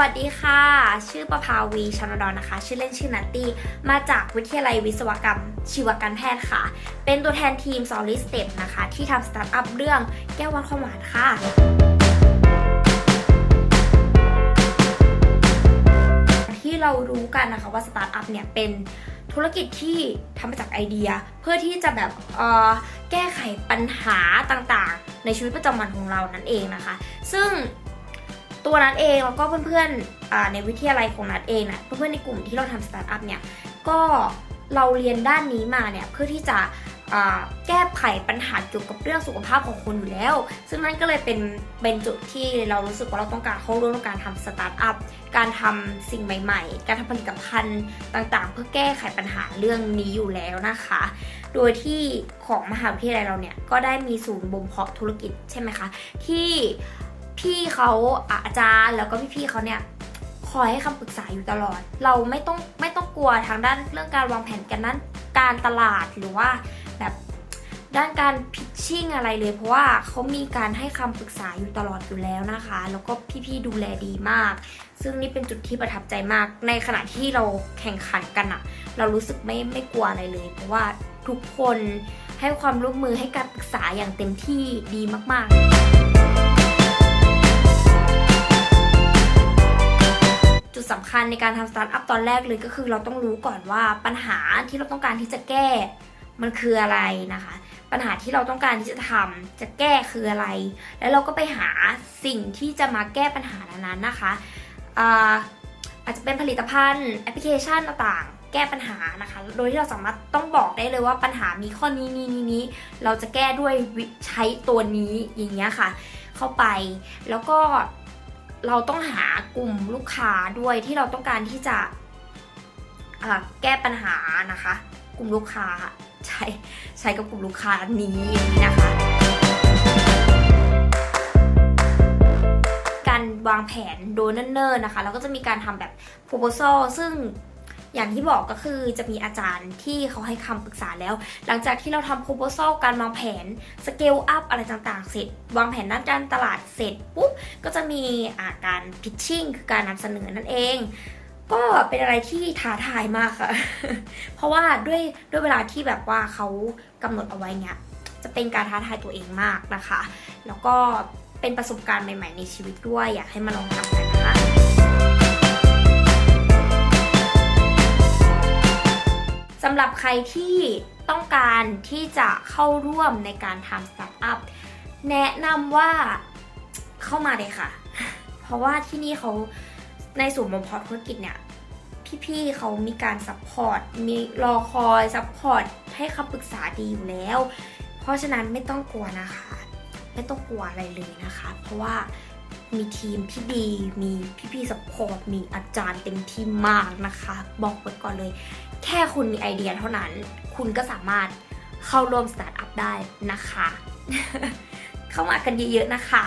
วัสดีค่ะ ชื่อประภาวีชนดอนนะคะ ชื่อเล่นชื่อนัตตี้ มาจากวิทยาลัยวิศวกรรม ชีวการแพทย์ค่ะ เป็นตัวแทนทีม Solid Step นะคะ ที่ทำสตาร์ทอัพเรื่องแก้ววัดความหวานค่ะที่เรารู้กันนะคะว่าสตาร์ทอัพเนี่ยเป็นธุรกิจที่ทำมาจากไอเดีย เพื่อที่จะแบบแก้ไขปัญหาต่างๆ ในชีวิตประจำวันของเรานั่นเองนะคะ ซึ่ง ตัวนัดเองแล้วก็เพื่อนๆในวิทยาลัยของนัดเองนะเพื่อนๆในกลุ่มที่เราทำสตาร์ทอัพเนี่ยก็เราเรียนด้านนี้มาเนี่ยเพื่อที่จะแก้ไขปัญหาเกี่ยวกับเรื่องสุขภาพของคนอยู่แล้ว ซึ่งนั่นก็เลยเป็นเป็นจุดที่เรารู้สึกว่าเราต้องการเข้าร่วมการทำสตาร์ทอัพ การทำสิ่งใหม่ ๆ การทำผลิตภัณฑ์ต่างๆ เพื่อแก้ไขปัญหาเรื่องนี้อยู่แล้วนะคะ โดยที่ของมหาวิทยาลัยเราเนี่ยก็ได้มีศูนย์บ่มเพาะธุรกิจใช่ไหมคะ ที่ พี่เขาอะอาจารย์แล้วก็พี่ๆเขาเนี่ยคอยให้คำปรึกษาอยู่ตลอด เราไม่ต้องไม่ต้องกลัวทางด้านเรื่องการวางแผนกันนั้นการตลาดหรือว่าแบบด้านการพิชชิ่งอะไรเลย เพราะว่าเขามีการให้คำปรึกษาอยู่ตลอดอยู่แล้วนะคะ แล้วก็พี่ๆดูแลดีมาก ซึ่งนี่เป็นจุดที่ประทับใจมาก ในขณะที่เราแข่งขันกันอะเรารู้สึกไม่ไม่กลัวอะไรเลย เพราะว่าทุกคนให้ความร่วมมือให้การปรึกษาอย่างเต็มที่ดีมากๆ ดสำคัญในการทำสตาร์ทอัพตอนแรกเลยก็คือเราต้องรู้ก่อนว่าปัญหาที่เราต้องการที่จะแก้ มันคืออะไรนะคะ ปัญหาที่เราต้องการที่จะทำจะแก้คืออะไร แล้วเราก็ไปหาสิ่งที่จะมาแก้ปัญหานั้นๆนะคะอาอาจจะเป็นผลิตภัณฑ์แอปพลิเคชันต่างๆ แก้ปัญหานะคะ โดยที่เราสามารถต้องบอกได้เลยว่าปัญหามีข้อนี้นี้นี้นี้เราจะแก้ด้วยใช้ตัวนี้อย่างเงี้ยค่ะ เข้าไปแล้วก็ เราต้องหากลุ่มลูกค้าด้วยที่เราต้องการที่จะแก้ปัญหานะคะ กลุ่มลูกค้าใช้ใช้กับกลุ่มลูกค้านี้นี้นะคะ การวางแผนโดยเนิ่นๆนะคะแล้วก็จะมีการทำแบบ proposal ซึ่ง อย่างที่บอกก็คือจะมีอาจารย์ที่เขาให้คำปรึกษาแล้ว หลังจากที่เราทำ proposal การวางแผน scale up อะไรต่างๆ เสร็จ วางแผนด้านการตลาดเสร็จปุ๊บก็จะมีาการ pitching คือการนำเสนอนั่นเองก็เป็นอะไรที่ท้าทายมากค่ะ เพราะว่าด้วยด้วยเวลาที่แบบว่าเขากำหนดเอาไว้เนี่ยจะเป็นการท้าทายตัวเองมากนะคะ แล้วก็เป็นประสบการณ์ใหม่ ๆ ในชีวิตด้วยอยากให้มาลองทำกันำหรับใครที่ต้องการที่จะเข้าร่วมในการทำสตาร์ทอัพแนะนำว่าเข้ามาเลยค่ะ เพราะว่าที่นี่เขาในศูนย์บ่มเพาะธุรกิจเนี่ยพี่ๆเขามีการซัพพอร์ตมีรอคอยซัพพอร์ตให้คำปรึกษาดีอยู่แล้ว เพราะฉะนั้นไม่ต้องกลัวนะคะ ไม่ต้องกลัวอะไรเลยนะคะ เพราะว่า มีทีมที่ดี มีพี่ๆซัพพอร์ต มีอาจารย์เต็มที่มากนะคะ บอกไว้ก่อนเลย แค่คุณมีไอเดียเท่านั้น คุณก็สามารถเข้าร่วมสตาร์ทอัพได้นะคะ เข้ามากันเยอะๆนะคะ